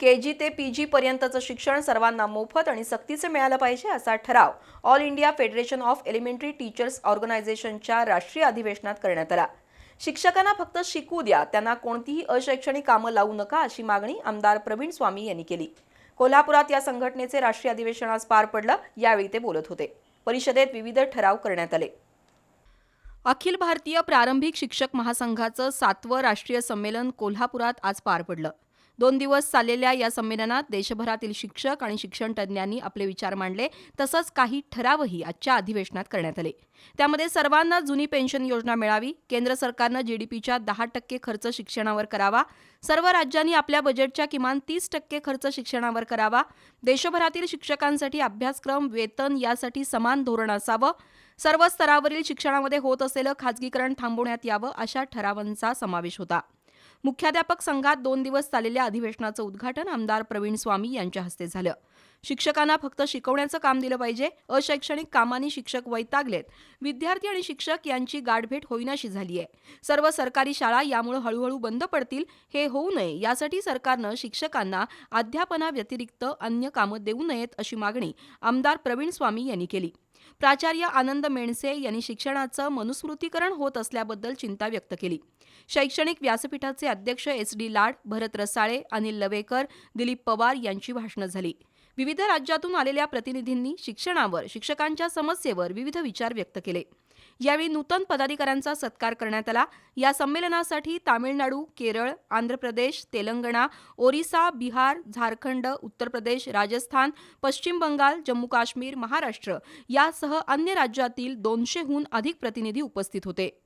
के जी ते P G पर्यंतचं शिक्षण सर्वांना मोफत आणि सक्तीचं मिळालं पाहिजे असा ठराव all India federation of elementary teachers ऑर्गनायझेशनच्या राष्ट्रीय अधिवेशनात करण्यात आला. शिक्षकांना फक्त शिकू द्या त्यांना कोणतीही अशैक्षणिक कामं लावू नका अशी मागणी आमदार प्रवीण स्वामी यांनी केली. कोल्हापुरात या संघटनेचे राष्ट्रीय अधिवेशन आज पार पडलं यावेळी ते बोलत होते. परिषदेत विविध ठराव करण्यात आले. अखिल भारतीय प्रारंभिक शिक्षक महासंघाचं सातवं राष्ट्रीय संमेलन कोल्हापुरात आज पार पडलं. दोन दिवस चाललेल्या या संमेलनात देशभरातील शिक्षक आणि शिक्षण तज्ज्ञांनी आपले विचार मांडले तसंच काही ठरावही आजच्या अधिवेशनात करण्यात आले. त्यामध्ये सर्वांना जुनी पेन्शन योजना मिळावी केंद्र सरकारनं जीडीपीच्या दहा टक्के खर्च शिक्षणावर करावा सर्व राज्यांनी आपल्या बजेटच्या किमान तीस टक्के खर्च शिक्षणावर करावा देशभरातील शिक्षकांसाठी अभ्यासक्रम वेतन यासाठी समान धोरण असावं सर्व स्तरावरील शिक्षणामध्ये होत असलेलं खाजगीकरण थांबवण्यात यावं अशा ठरावांचा समावेश होता. मुख्याध्यापक संघात दोन दिवस चाललेल्या अधिवेशनाचं उद्घाटन आमदार प्रवीण स्वामी यांच्या हस्ते झालं. शिक्षकांना फक्त शिकवण्याचं काम दिलं पाहिजे अशैक्षणिक कामांनी शिक्षक वैतागलेत. विद्यार्थी आणि शिक्षक यांची गाठभेट होईनाशी झाली आहे सर्व सरकारी शाळा यामुळे हळूहळू बंद पडतील हे होऊ नये यासाठी सरकारनं शिक्षकांना अध्यापनाव्यतिरिक्त अन्य कामं देऊ नयेत अशी मागणी आमदार प्रवीण स्वामी यांनी केली. प्राचार्य आनंद मेणसे यांनी शिक्षणाचं मनुस्मृतीकरण होत असल्याबद्दल चिंता व्यक्त केली. शैक्षणिक व्यासपीठाचे अध्यक्ष एस डी लाड भरत रसाळे अनिल लवेकर दिलीप पवार यांची भाषणं झाली. विविध राज्यातून आलेल्या प्रतिनिधींनी शिक्षणावर शिक्षकांच्या समस्येवर विविध विचार व्यक्त केले. यावेळी नूतन पदाधिकाऱ्यांचा सत्कार करण्यात आला. या संमेलनासाठी तामिळनाडू केरळ आंध्र प्रदेश तेलंगणा ओरिसा बिहार झारखंड उत्तर प्रदेश राजस्थान पश्चिम बंगाल जम्मू काश्मीर महाराष्ट्र यासह अन्य राज्यातील दोनशेहून अधिक प्रतिनिधी उपस्थित होते.